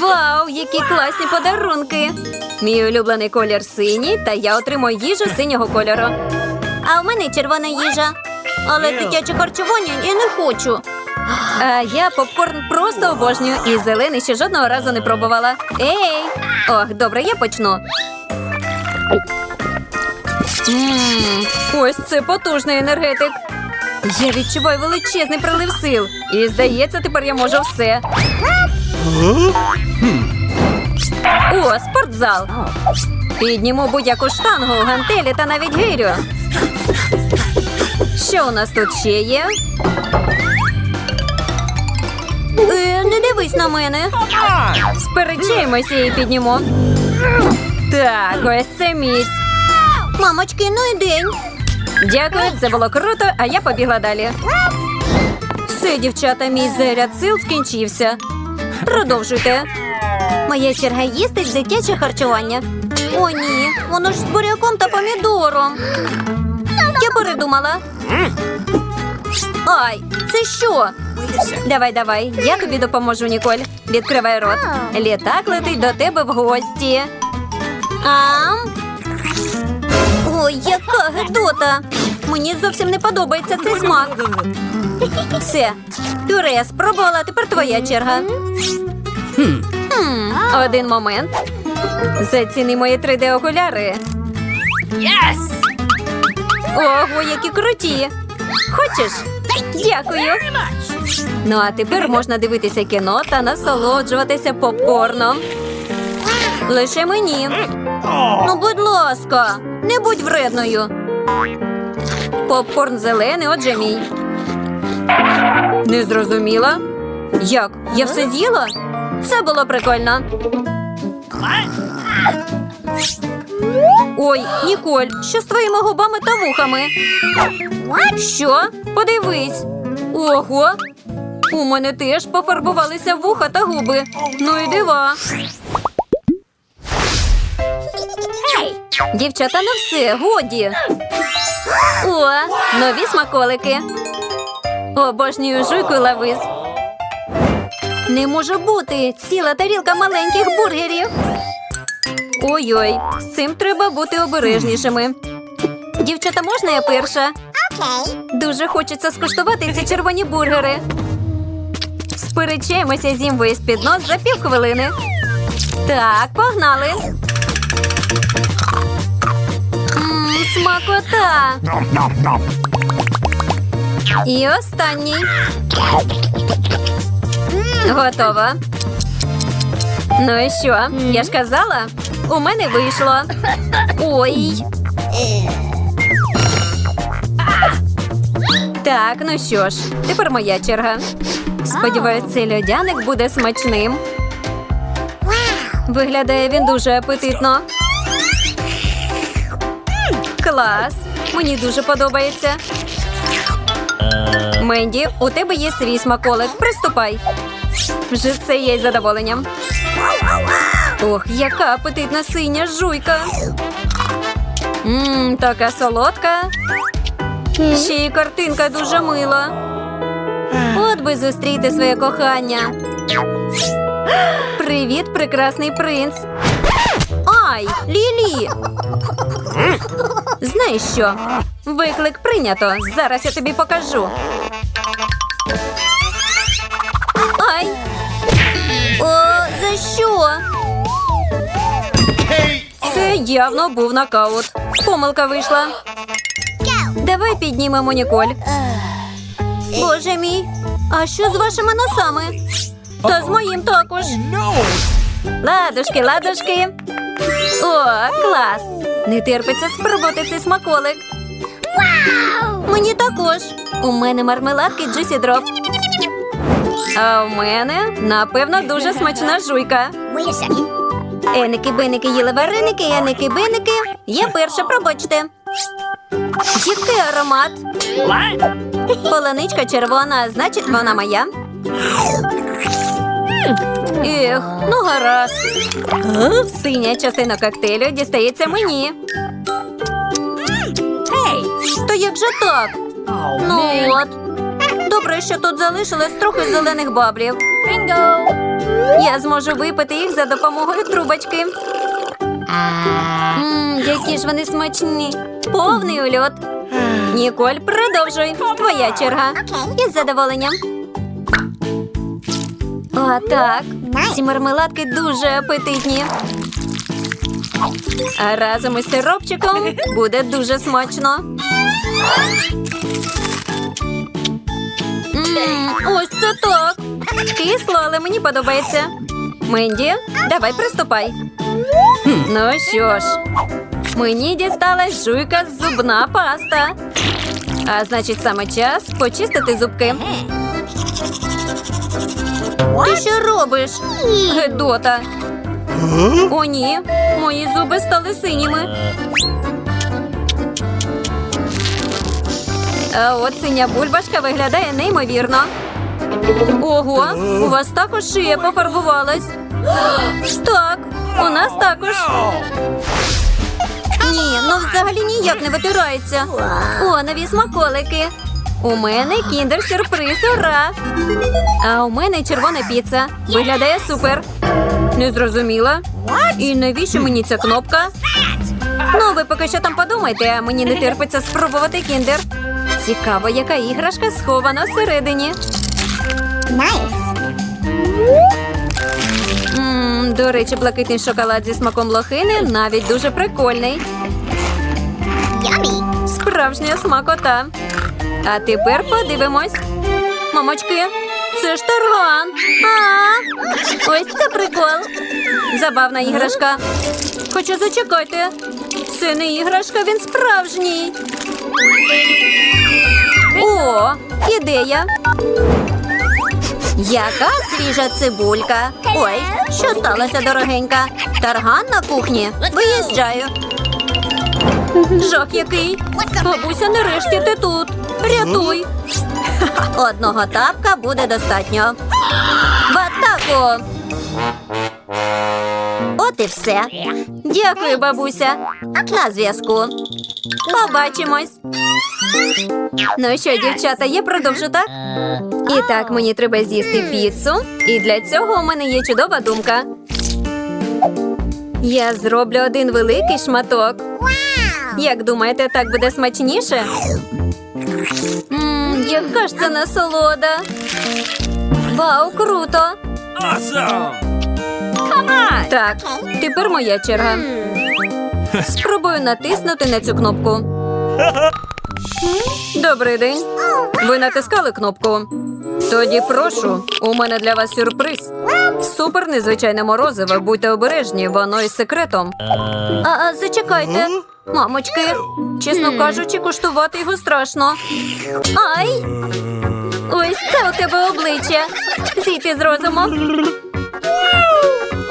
Вау, які класні подарунки! Мій улюблений колір синій, та я отримую їжу синього кольору. А в мене червона їжа. Але дитяче харчування я не хочу. А я попкорн просто обожнюю і зелений ще жодного разу не пробувала. Ей! Ох, добре, я почну. Мм, ось це потужний енергетик. Я відчуваю величезний прилив сил. І здається, тепер я можу все. О, спортзал. Підніму будь-яку штангу, гантелі та навіть гирю. Що у нас тут ще є? Е, не дивись на мене. Сперечаємося і піднімо. Так, ось це міць. Мамочки, ну і день. Дякую, це було круто, а я побігла далі. Все, дівчата, мій заряд сил скінчився. Продовжуйте. Моя черга їсти дитяче харчування. О, ні, воно ж з буряком та помідором. Я передумала. Ай, це що? Давай, давай, я тобі допоможу, Ніколь. Відкривай рот. Літак летить до тебе в гості. Ам. Ой, яка гидота! Мені зовсім не подобається цей смак. Все, пюре спробувала, тепер твоя черга. Хм, один момент. Заціни мої 3D-окуляри. Yes! Ого, які круті! Хочеш? Дякую. Ну а тепер можна дивитися кіно та насолоджуватися попкорном. Лише мені. Ну, будь ласка, не будь вредною. Попкорн зелений, отже мій. Не зрозуміла? Як? Я все з'їла? Це було прикольно. Ой, Ніколь, що з твоїми губами та вухами? Що? Подивись. Ого. У мене теж пофарбувалися вуха та губи. Ну і дива. Дівчата, не все, годі. О, нові смаколики. Обожнюю жуйку і лавиз. Не може бути ціла тарілка маленьких бургерів. Ой-ой, з цим треба бути обережнішими. Дівчата, можна я перша? Окей. Дуже хочеться скуштувати ці червоні бургери. Сперечаємося зім весь під нос за півхвилини. Так, погнали. Смакота. І останній. Готово. Ну і що? Я ж казала, у мене вийшло. Ой. Так, ну що ж, тепер моя черга. Сподіваюсь, цей льодяник буде смачним. Виглядає він дуже апетитно. Клас! Мені дуже подобається. Менді, у тебе є свій смаколик. Приступай. Вже це є із задоволенням. Ох, яка апетитна синя жуйка. Мм, така солодка. Ще й картинка дуже мила. От би зустріти своє кохання. Привіт, прекрасний принц. Ай, Лілі. Знаєш що? Виклик прийнято. Зараз я тобі покажу. Ай. О, за що? Це явно був нокаут. Помилка вийшла. Давай піднімемо Ніколь. Боже мій. А що з вашими носами? Та з моїм також. Ладушки, ладушки. О, клас! Не терпиться спробувати цей смаколик. Мені також. У мене мармеладки Juicy Drop. А у мене, напевно, дуже смачна жуйка. Еники, биники їли вареники, еники, биники. Я перша, пробачте. Який аромат? Полоничка червона, значить, вона моя. Ех, ну гаразд. Синя частина коктейлю дістається мені. То як же так? Ну от. Добре, що тут залишилось трохи зелених баблів. Bingo! Я зможу випити їх за допомогою трубочки. Мм, які ж вони смачні. Повний ульот. Ніколь, продовжуй. Твоя черга. Із задоволенням. О, так. Ці мармеладки дуже апетитні. А разом із сиропчиком буде дуже смачно. Ось це так. Кисло, але мені подобається. Менді, давай приступай. Ну що ж, мені дісталась жуйка зубна паста. А значить, саме час почистити зубки. Ти що робиш? Гедота. О, ні, мої зуби стали синіми. А от синя бульбашка виглядає неймовірно. Ого, у вас також шия пофарбувалась. Так, у нас також. Ні, ну взагалі ніяк не витирається. О, нові смаколики. У мене кіндер-сюрприз, ура! А у мене червона піца. Виглядає супер. Не зрозуміла. І навіщо мені ця кнопка? Ну, ви поки що там подумайте, а мені не терпиться спробувати кіндер. Цікаво, яка іграшка схована всередині. До речі, блакитний шоколад зі смаком лохини навіть дуже прикольний. Справжня смакота. А тепер подивимось. Мамочки, це ж тарган. А, ось це прикол. Забавна іграшка. Хоча зачекайте. Це не іграшка, він справжній. О, ідея. Яка свіжа цибулька. Ой, що сталося, дорогенька? Тарган на кухні. Виїжджаю. Жах який. Бабуся, нарешті ти тут. Рятуй. Одного тапка буде достатньо. В атаку. От і все. Дякую, бабуся. На зв'язку. Побачимось. Ну що, дівчата, я продовжу так? І так, мені треба з'їсти піцу. І для цього у мене є чудова думка. Я зроблю один великий шматок. Як думаєте, так буде смачніше? Мм, яка ж це насолода. Вау, круто! Так, тепер моя черга. Спробую натиснути на цю кнопку. Добрий день. Ви натискали кнопку? Тоді прошу, у мене для вас сюрприз. Супер незвичайне морозиво, будьте обережні, воно із секретом. А, а зачекайте. Мамочки, чесно кажучи, куштувати його страшно. Ай! Ось це у тебе обличчя. Зійти з розуму.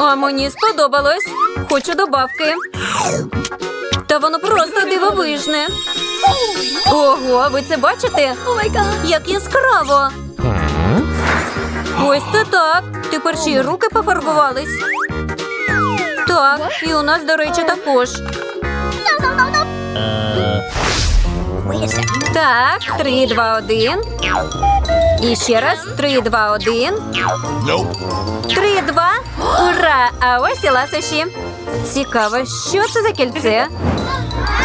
А мені сподобалось. Хочу добавки. Та воно просто дивовижне. Ого, ви це бачите? Як яскраво. Ось це так. Тепер ще й руки пофарбувались. Так, і у нас, до речі, також. Так, три, два, один. І ще раз три, два, один. Три, два. Ура! А ось і ласощі. Цікаво, що це за кільце?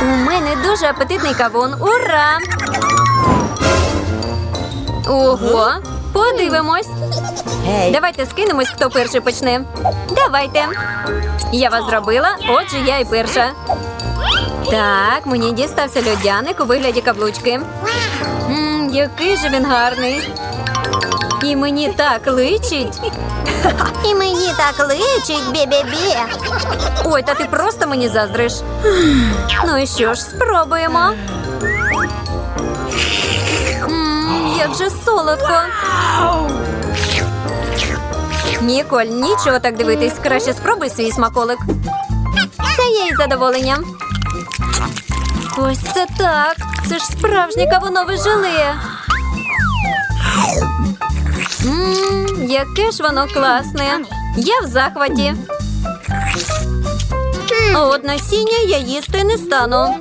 У мене дуже апетитний кавун. Ура! Ого! Подивимось. Давайте скинемось, хто перший почне. Давайте. Я вас зробила, отже, я і перша. Так, мені дістався льодяник у вигляді каблучки. Мм, який же він гарний. І мені так личить. І мені так личить, бі-бі-бі. Ой, та ти просто мені заздриш. Ну і що ж, спробуємо. Як же солодко. Ніколь, нічого так дивитись. Краще спробуй свій смаколик. Це я із задоволенням. Ось це так. Це ж справжнє кавунове желе. Мм, яке ж воно класне. Я в захваті. А от насіння я їсти не стану.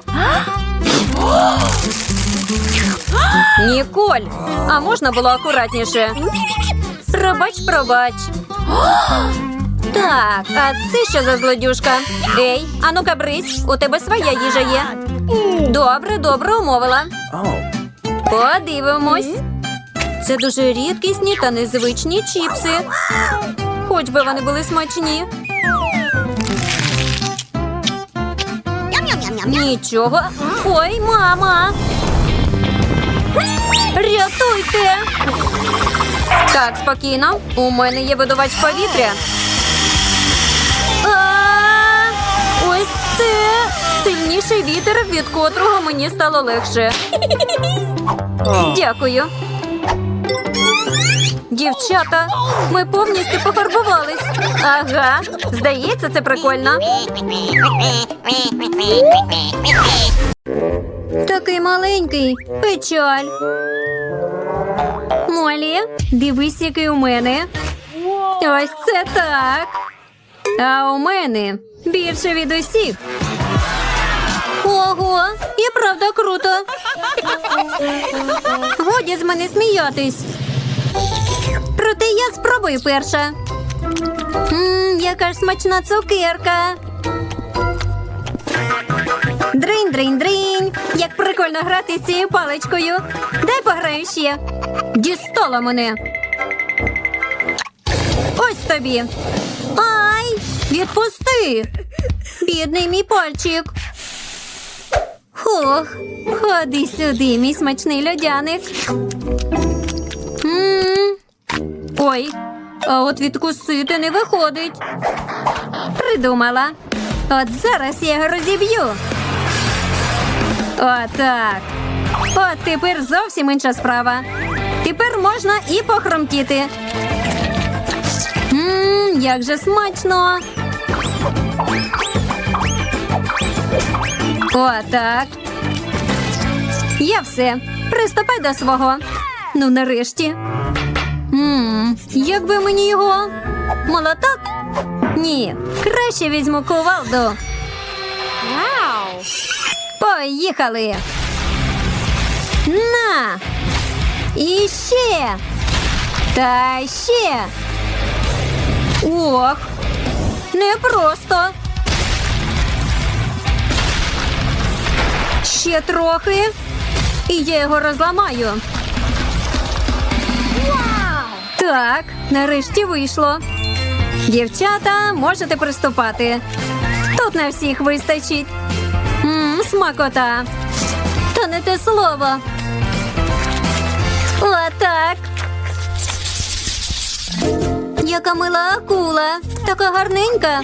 Ніколь, а можна було акуратніше? Пробач, пробач. Так, а це що за злодюшка? Ей, а ну-ка брись, у тебе своя їжа є. Добре, добре, умовила. Подивимось. Це дуже рідкісні та незвичні чіпси. Хоч би вони були смачні. Нічого. Ой, мама. Рятуйте. Так, спокійно. У мене є видувач повітря. Це сильніший вітер, від котрого мені стало легше. Дякую. Дівчата, ми повністю пофарбувались. Ага, здається, це прикольно. Такий маленький. Печаль. Молі, дивись, який у мене. Ось це так. А у мене більше від усіх. Ого, і правда круто. Годі з мене сміятись. Проте я спробую перша. Мм, яка ж смачна цукерка. Дринь, дринь, дринь. Як прикольно грати з цією паличкою. Дай пограю ще. Дістала мене. Ось тобі. Відпусти. Бідний мій пальчик. Хух, ходи сюди, мій смачний льодяник. м Ой, а от відкусити не виходить. Придумала. От зараз я його розіб'ю. Отак. От тепер зовсім інша справа. Тепер можна і похромтіти. Мм, як же смачно. Отак. Я все. Приступай до свого. Ну, нарешті. Мм, як би мені його? Молоток? Ні, краще візьму кувалду. Wow. Поїхали. На. І ще. Та ще. Ох. Непросто. Ще трохи. І я його розламаю. Так, нарешті вийшло. Дівчата, можете приступати. Тут на всіх вистачить. Мм, смакота. Та не те слово. Отак. Яка мила акула. Така гарненька.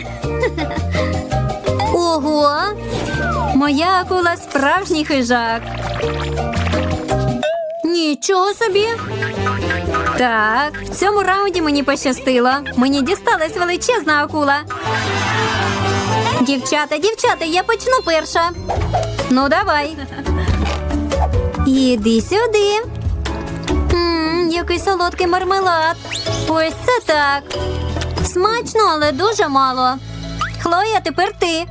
Ого. Моя акула справжній хижак. Нічого собі. Так, в цьому раунді мені пощастило. Мені дісталась величезна акула. Дівчата, дівчата, я почну перша. Ну, давай. Іди сюди. Мм, який солодкий мармелад. Ось це так. Смачно, але дуже мало. Хлоя, тепер ти.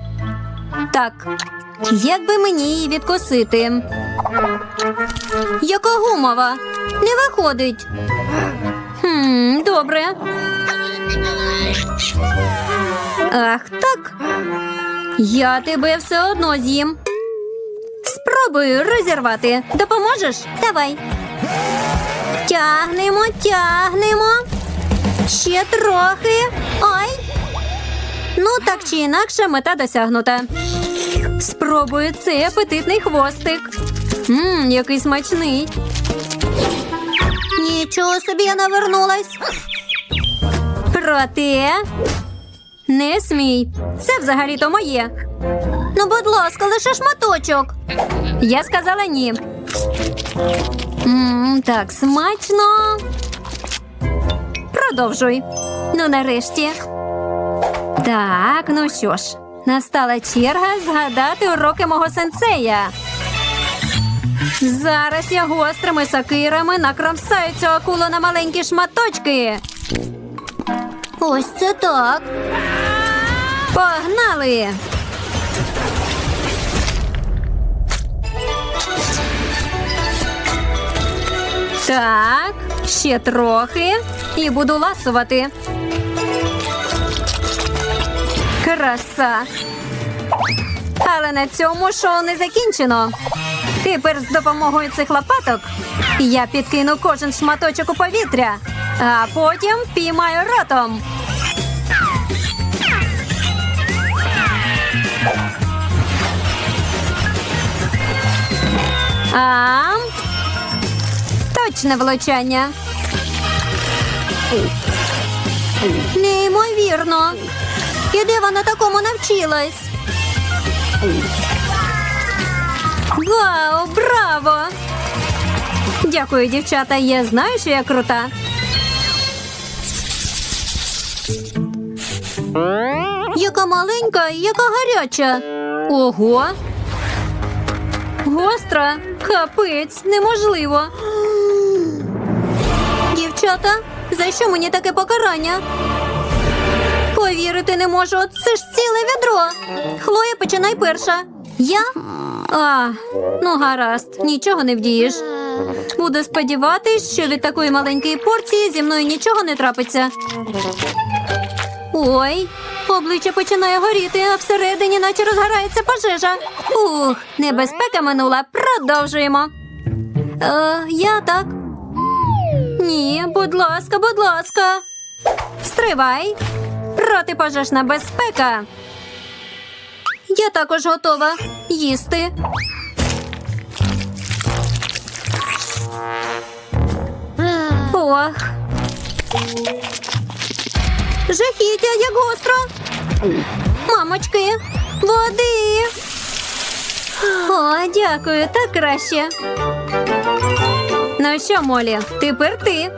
Так. Як би мені її відкусити? Яка гумова? Не виходить. Хм, добре. Ах, так. Я тебе все одно з'їм. Спробую розірвати. Допоможеш? Давай. Тягнемо, тягнемо. Ще трохи. Ой. Ну, так чи інакше, мета досягнута. Спробую цей апетитний хвостик. Мм, який смачний. Нічого собі я навернулась. Проте. Не смій. Це взагалі-то моє. Ну, будь ласка, лише шматочок. Я сказала ні. Мм, так смачно. Продовжуй. Ну, нарешті. Так, ну що ж, настала черга згадати уроки мого сенсея. Зараз я гострими сокирами накромсаю цю акулу на маленькі шматочки. Ось це так. Погнали! Так, Ще трохи і буду ласувати. Краса. Але на цьому шоу не закінчено. Тепер з допомогою цих лопаток я підкину кожен шматочок у повітря, а потім піймаю ротом. А точне влучання. Неймовірно. І де вона такому навчилась? Вау, браво! Дякую, дівчата. Я знаю, що я крута. Яка маленька яка гаряча. Ого. Гостра. Капець, неможливо. Дівчата, за що мені таке покарання? Повірити не можу. Це ж ціле відро. Хлоя, починай перша. Я? А, ну гаразд, нічого не вдієш. Буду сподіватись, що від такої маленької порції зі мною нічого не трапиться. Ой, обличчя починає горіти, а всередині наче розгорається пожежа. Ух, небезпека минула. Продовжуємо. Е, я так. Ні, будь ласка, будь ласка. Стривай. Протипожежна безпека. Я також готова їсти. Ох. Жахіття, як гостро. Мамочки, води. О, дякую, так краще. Ну що, Молі, тепер ти.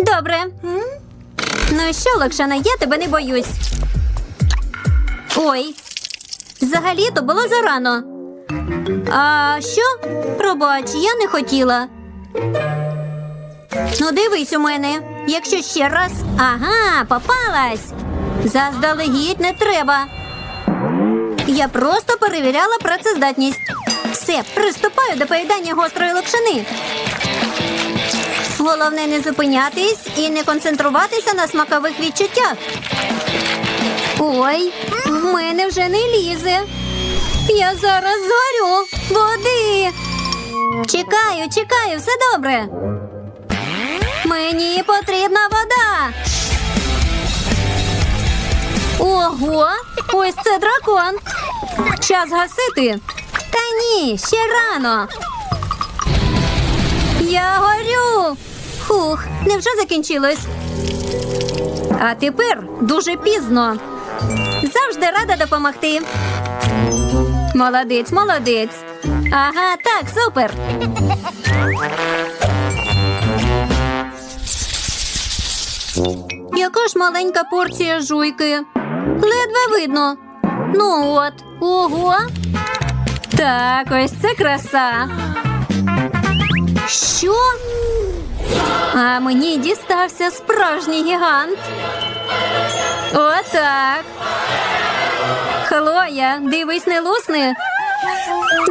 Добре. Ну що, Локшана, я тебе не боюсь. Ой, взагалі-то було зарано. А що? Пробач, я не хотіла. Ну, дивись у мене. Якщо ще раз. Ага, попалась. Заздалегідь не треба. Я просто перевіряла працездатність. Все, приступаю до поїдання гострої локшини. Головне не зупинятись і не концентруватися на смакових відчуттях. Ой, в мене вже не лізе. Я зараз згорю. Води. Чекаю, чекаю, все добре. Мені потрібна вода. Ого, ось це дракон. Час гасити. Та ні, ще рано. Я горю. Фух, невже закінчилось? А тепер дуже пізно. Завжди рада допомогти. Молодець, молодець. Ага, так, супер. Яка ж маленька порція жуйки? Ледве видно. Ну от, ого. Так, ось це краса. Що? А мені дістався справжній гігант. Отак. Хлоя, дивись, не лусни.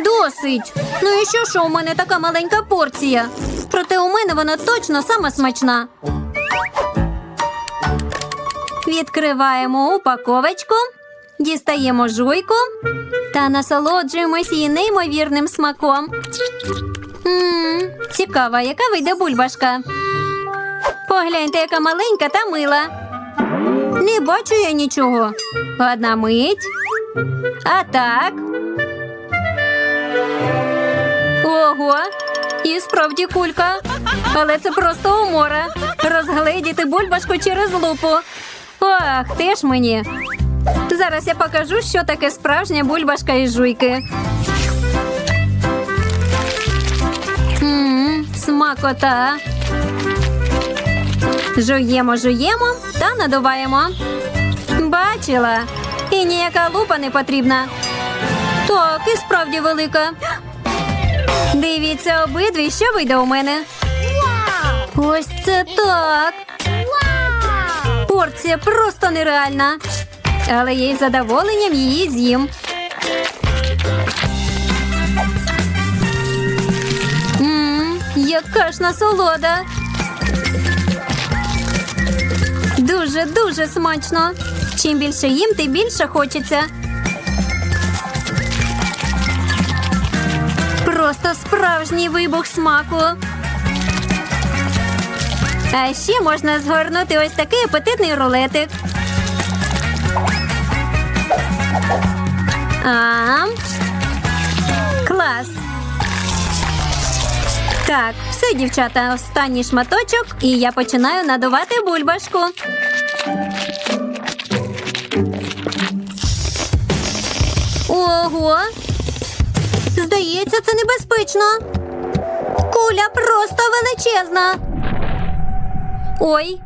Досить. Ну і що, що у мене така маленька порція? Проте у мене вона точно сама смачна. Відкриваємо упаковочку, дістаємо жуйку та насолоджуємось її неймовірним смаком. Ммм, цікава, яка вийде бульбашка. Погляньте, яка маленька та мила. Не бачу я нічого. Одна мить. А так. Ого, і справді кулька. Але це просто умора. Розгледіти бульбашку через лупу. Ох, ти ж мені. Зараз я покажу, що таке справжня бульбашка із жуйки. Смакота. Жуємо, жуємо та надуваємо. Бачила. І ніяка лупа не потрібна. Так, і справді велика. Дивіться обидві, що вийде у мене. Ось це так. Порція просто нереальна. Але я із задоволенням її з'їм. Яка ж насолода. дуже дуже смачно. Чим більше їм, тим більше хочеться. Просто справжній вибух смаку. А ще можна згорнути ось такий апетитний рулетик. А, клас. Так, все, дівчата, останній шматочок, і я починаю надувати бульбашку. Ого! Здається, це небезпечно. Куля просто величезна. Ой,